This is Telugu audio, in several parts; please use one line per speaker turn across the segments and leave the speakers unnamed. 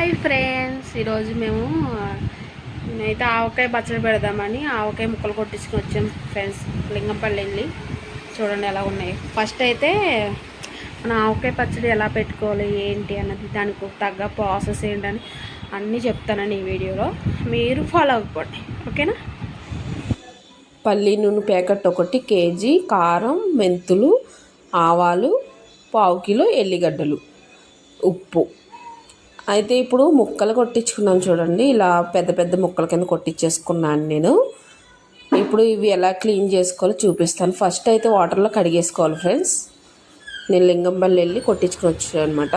Hi friends. ఈరోజు మేము నేనైతే ఆవకాయ పచ్చడి పెడదామని ఆవకాయ ముక్కలు కొట్టించుకుని వచ్చాం ఫ్రెండ్స్ లింగంపల్లి వెళ్ళి చూడండి ఎలా ఉన్నాయి. ఫస్ట్ అయితే మన ఆవకాయ పచ్చడి ఎలా పెట్టుకోవాలి ఏంటి అన్నది దానికి తగ్గ ప్రాసెస్ ఏంటని అన్నీ చెప్తానండి ఈ వీడియోలో. మీరు ఫాలో అవ్వకండి ఓకేనా?
పల్లి నూనె ప్యాకెట్ ఒకటి కేజీ కారం మెంతులు ఆవాలు పావు కిలో ఎల్లిగడ్డలు ఉప్పు. అయితే ఇప్పుడు ముక్కలు కొట్టించుకున్నాను చూడండి. ఇలా పెద్ద పెద్ద ముక్కల కింద కొట్టించేసుకున్నాను నేను. ఇప్పుడు ఇవి ఎలా క్లీన్ చేసుకోవాలో చూపిస్తాను. ఫస్ట్ అయితే వాటర్లో కడిగేసుకోవాలి ఫ్రెండ్స్. నేను లింగంపల్లి వెళ్ళి కొట్టించుకుని వచ్చాను అనమాట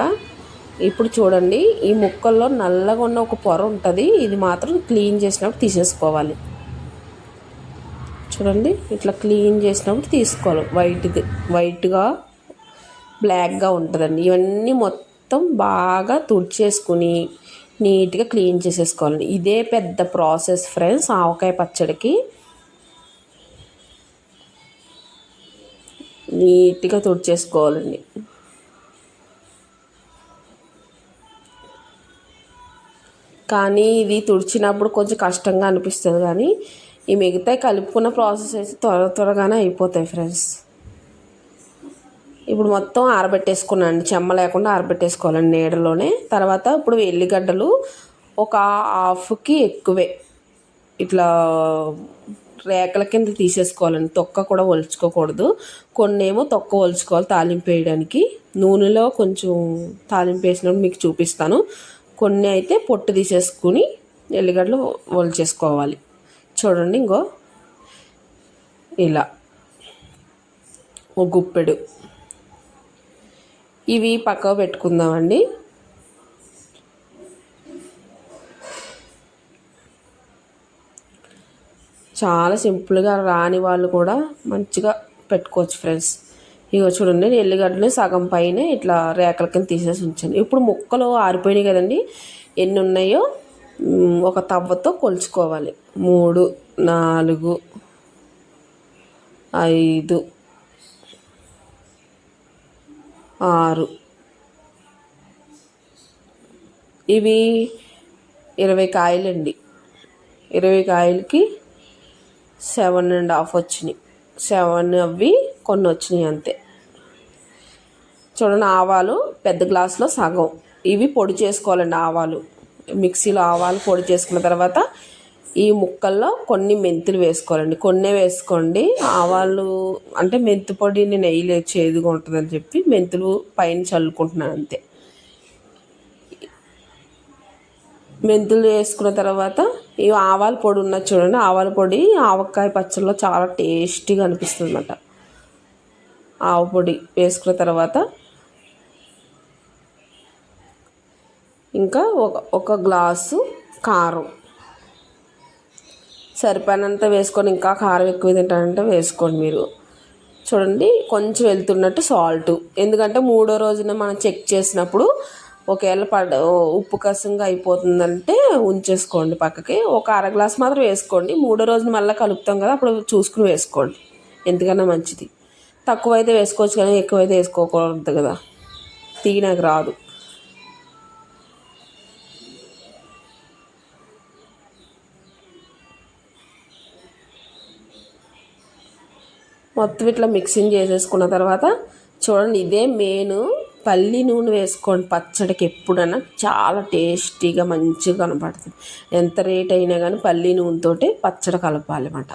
ఇప్పుడు చూడండి ఈ ముక్కల్లో నల్లగా ఉన్న ఒక పొర ఉంటుంది. ఇది మాత్రం క్లీన్ చేసినప్పుడు తీసేసుకోవాలి. చూడండి ఇట్లా క్లీన్ చేసినప్పుడు తీసుకోవాలి. వైట్ది వైట్గా బ్లాక్గా ఉంటుందండి. ఇవన్నీ మొత్తం మొత్తం బాగా తుడిచేసుకుని నీట్గా క్లీన్ చేసేసుకోవాలండి. ఇదే పెద్ద ప్రాసెస్ ఫ్రెండ్స్ ఆవకాయ పచ్చడికి. నీట్గా తుడిచేసుకోవాలండి. కానీ ఇది తుడిచినప్పుడు కొంచెం కష్టంగా అనిపిస్తుంది కానీ ఈ మిగతా కలుపుకున్న ప్రాసెస్ అయితే త్వర త్వరగానే అయిపోతాయి ఫ్రెండ్స్. ఇప్పుడు మొత్తం ఆరబెట్టేసుకున్నాను చెమ్మ లేకుండా ఆరబెట్టేసుకోవాలండి నీడలోనే. తర్వాత ఇప్పుడు ఎల్లిగడ్డలు ఒక హాఫ్కి ఎక్కువే. ఇట్లా రేకల కింద తీసేసుకోవాలండి. తొక్క కూడా ఒలుచుకోకూడదు. కొన్ని ఏమో తొక్క ఒలుచుకోవాలి తాలింపు వేయడానికి. నూనెలో కొంచెం తాలింపు వేసినప్పుడు మీకు చూపిస్తాను. కొన్ని అయితే పొట్టు తీసేసుకుని ఎల్లిగడ్డలు ఒలిచేసుకోవాలి. చూడండి ఇంకో. ఇలా. ఒక గుప్పెడు. ఇవి పక్కకు పెట్టుకుందామండి. చాలా సింపుల్గా రాని వాళ్ళు కూడా మంచిగా పెట్టుకోవచ్చు ఫ్రెండ్స్. ఇక చూడండి నేను ఎల్లిగడ్డలు సగం పైన ఇట్లా రేఖల కింద తీసేసి ఉంచాను. ఇప్పుడు ముక్కలు ఆరిపోయినాయి కదండి ఎన్ని ఉన్నాయో ఒక తవ్వతో కొలుచుకోవాలి. మూడు నాలుగు ఐదు ఆరు. ఇవి ఇరవై కాయలండి. ఇరవై కాయలకి సెవెన్ అండ్ హాఫ్ వచ్చినాయి. సెవెన్ అవి కొన్ని వచ్చినాయి అంతే. చూడండి ఆవాలు పెద్ద గ్లాసులో సగం. ఇవి పొడి చేసుకోవాలండి ఆవాలు. మిక్సీలో ఆవాలు పొడి చేసుకున్న తర్వాత ఈ ముక్కల్లో కొన్ని మెంతులు వేసుకోవాలండి. కొన్నే వేసుకోండి. ఆవాలు అంటే మెంతు పొడిని నెయ్యిలో చేదుగా ఉంటుందని చెప్పి మెంతులు పైన చల్లుకుంటున్నాను అంతే. మెంతులు వేసుకున్న తర్వాత ఈ ఆవాల పొడి ఉన్నది చూడండి. ఆవాల పొడి ఆవకాయ పచ్చళ్ళలో చాలా టేస్టీగా అనిపిస్తుంది అన్నమాట ఆవు పొడి వేసుకున్న తర్వాత ఇంకా ఒక ఒక గ్లాసు కారం. సరిపోయినంత వేసుకొని ఇంకా కారం ఎక్కువ తింటానంటే వేసుకోండి మీరు. చూడండి కొంచెం వెళ్తున్నట్టు సాల్ట్. ఎందుకంటే మూడో రోజున మనం చెక్ చేసినప్పుడు ఒకవేళ పడ ఉప్పు కసంగా అయిపోతుందంటే ఉంచేసుకోండి పక్కకి. ఒక అర గ్లాస్ మాత్రం వేసుకోండి. మూడో రోజున మళ్ళీ కలుపుతాం కదా అప్పుడు చూసుకుని వేసుకోండి. ఎందుకన్నా మంచిది. తక్కువ అయితే వేసుకోవచ్చు కానీ ఎక్కువ అయితే వేసుకోకూడదు కదా. టీ నాకు రాదు. మొత్తం ఇట్లా మిక్సింగ్ చేసేసుకున్న తర్వాత చూడండి ఇదే మెయిన్ పల్లి నూనె వేసుకోండి. పచ్చడికి ఎప్పుడైనా చాలా టేస్టీగా మంచిగా కనపడుతుంది. ఎంత రేట్ అయినా కానీ పల్లి నూనెతోటి పచ్చడి కలపాలి అన్నమాట.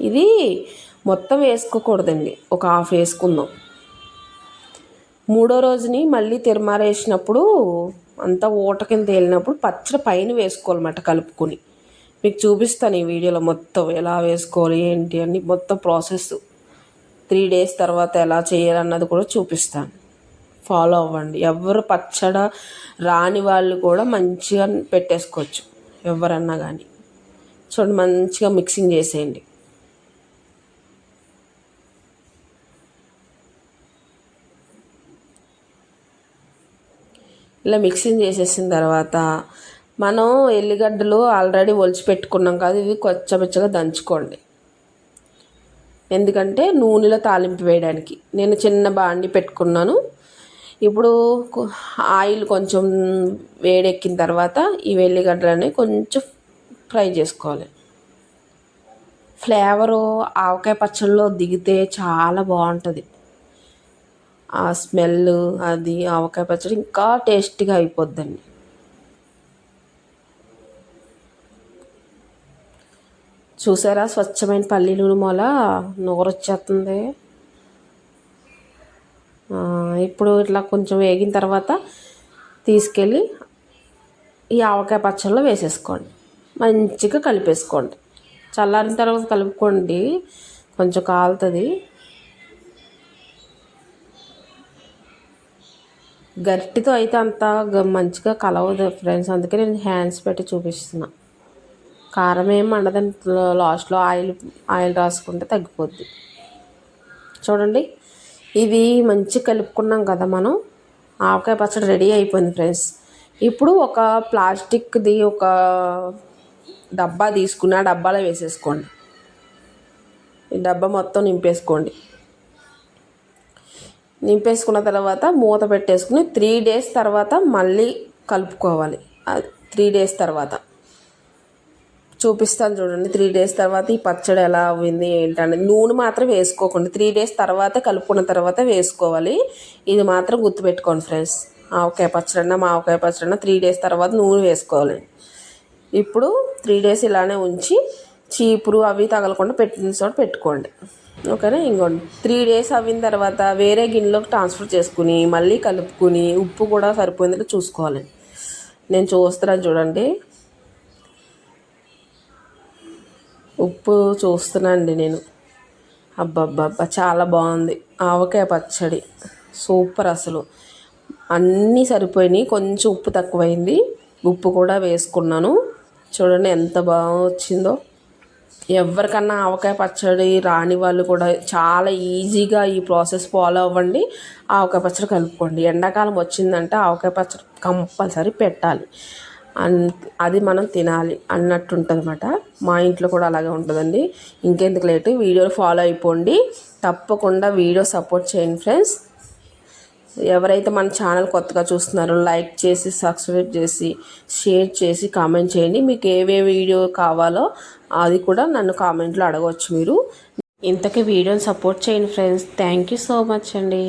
ఇది మొత్తం వేసుకోకూడదండి. ఒక హాఫ్ వేసుకుందాం. మూడో రోజుని మళ్ళీ తిరమారేసినప్పుడు అంతా ఊట కింద తేలినప్పుడు పచ్చడి పైన వేసుకోవాలన్నమాట కలుపుకొని. మీకు చూపిస్తాను ఈ వీడియోలో మొత్తం ఎలా వేసుకోవాలి ఏంటి అని. మొత్తం ప్రాసెస్ త్రీ డేస్ తర్వాత ఎలా చేయాలన్నది కూడా చూపిస్తాను. ఫాలో అవ్వండి. ఎవరు పచ్చడ రాని వాళ్ళు కూడా మంచిగా పెట్టేసుకోవచ్చు ఎవరన్నా కానీ చూడండి మంచిగా మిక్సింగ్ చేసేయండి. ఇలా మిక్సింగ్ చేసేసిన తర్వాత మనం ఎల్లిగడ్డలు ఆల్రెడీ ఒలిచి పెట్టుకున్నాం కదా ఇవి కొచ్చబెచ్చగా దంచుకోండి. ఎందుకంటే నూనెలో తాలింపు వేయడానికి. నేను చిన్న బాండి పెట్టుకున్నాను. ఇప్పుడు ఆయిల్ కొంచెం వేడెక్కిన తర్వాత ఈ వెల్లిగడ్డలని కొంచెం ఫ్రై చేసుకోవాలి. ఫ్లేవరు ఆవకాయ పచ్చళ్ళలో దిగితే చాలా బాగుంటుంది. ఆ స్మెల్ అది ఆవకాయ పచ్చడి ఇంకా టేస్టీగా అయిపోద్దండి. చూసారా స్వచ్ఛమైన పల్లి నూనె మూల నూరొచ్చేస్తుంది ఇప్పుడు ఇట్లా కొంచెం వేగిన తర్వాత తీసుకెళ్ళి ఈ ఆవకాయ పచ్చళ్ళలో వేసేసుకోండి. మంచిగా కలిపేసుకోండి. చల్లారిన తర్వాత కలుపుకోండి. కొంచెం కాలుతుంది. గట్టితో అయితే అంత గ- మంచిగా కలవదు ఫ్రెండ్స్ అందుకే నేను హ్యాండ్స్ పెట్టి చూపిస్తున్నా. కారం ఏం మండదని లాస్ట్లో ఆయిల్ ఆయిల్ రాసుకుంటే తగ్గిపోద్ది. చూడండి. ఇది మంచి కలుపుకున్నాం కదా మనం. ఆవకాయ పచ్చడి రెడీ అయిపోయింది ఫ్రెండ్స్ ఇప్పుడు ఒక ప్లాస్టిక్ది ఒక డబ్బా తీసుకుని ఆ డబ్బాలో వేసేసుకోండి. ఈ డబ్బా మొత్తం నింపేసుకోండి. నింపేసుకున్న తర్వాత మూత పెట్టేసుకుని త్రీ డేస్ తర్వాత మళ్ళీ కలుపుకోవాలి. త్రీ డేస్ తర్వాత. చూపిస్తాను చూడండి త్రీ డేస్ తర్వాత ఈ పచ్చడి ఎలా అవ్వింది ఏంటనేది. నూనె మాత్రం వేసుకోకండి త్రీ డేస్ తర్వాత కలుపుకున్న తర్వాత వేసుకోవాలి. ఇది మాత్రం గుర్తుపెట్టుకోండి ఫ్రెండ్స్. ఆవకాయ పచ్చడి మావకాయ పచ్చడన్నా త్రీ డేస్ తర్వాత నూనె వేసుకోవాలి. ఇప్పుడు త్రీ డేస్ ఇలానే ఉంచి చీపురు అవి తగలకుండా పెట్టిన చోట పెట్టుకోండి. ఓకేనా? ఇంకోండి త్రీ డేస్ అయిన తర్వాత వేరే గిన్నెలోకి ట్రాన్స్ఫర్ చేసుకుని మళ్ళీ కలుపుకుని ఉప్పు కూడా సరిపోయిందో చూసుకోవాలి నేను చూస్తున్నాను చూడండి. ఉప్పు చూస్తున్నానండి నేను. అబ్బబ్బబ్బా చాలా బాగుంది. ఆవకాయ పచ్చడి. సూపర్ అసలు. అన్నీ సరిపోయినాయి. కొంచెం ఉప్పు తక్కువైంది. ఉప్పు కూడా వేసుకున్నాను. చూడండి ఎంత బాగా వచ్చిందో. ఎవరికన్నా ఆవకాయ పచ్చడి రాని వాళ్ళు కూడా చాలా ఈజీగా ఈ ప్రాసెస్ ఫాలో అవ్వండి. ఆవకాయ పచ్చడి కలుపుకోండి. ఎండాకాలం వచ్చిందంటే ఆవకాయ పచ్చడి కంపల్సరీ పెట్టాలి. అన్ అది మనం తినాలి అన్నట్టు ఉంటుంది అనమాట మా ఇంట్లో కూడా అలాగే ఉంటుందండి. ఇంకెందుకు లేటు వీడియోలు ఫాలో అయిపోండి. తప్పకుండా వీడియో సపోర్ట్ చేయండి ఫ్రెండ్స్. ఎవరైతే మన ఛానల్ కొత్తగా చూస్తున్నారో లైక్ చేసి సబ్స్క్రైబ్ చేసి షేర్ చేసి కామెంట్ చేయండి. మీకు ఏవే వీడియో కావాలో అది కూడా నన్ను కామెంట్లో అడగవచ్చు మీరు. ఇంతకీ వీడియోని సపోర్ట్ చేయండి friends. Thank you so much అండి.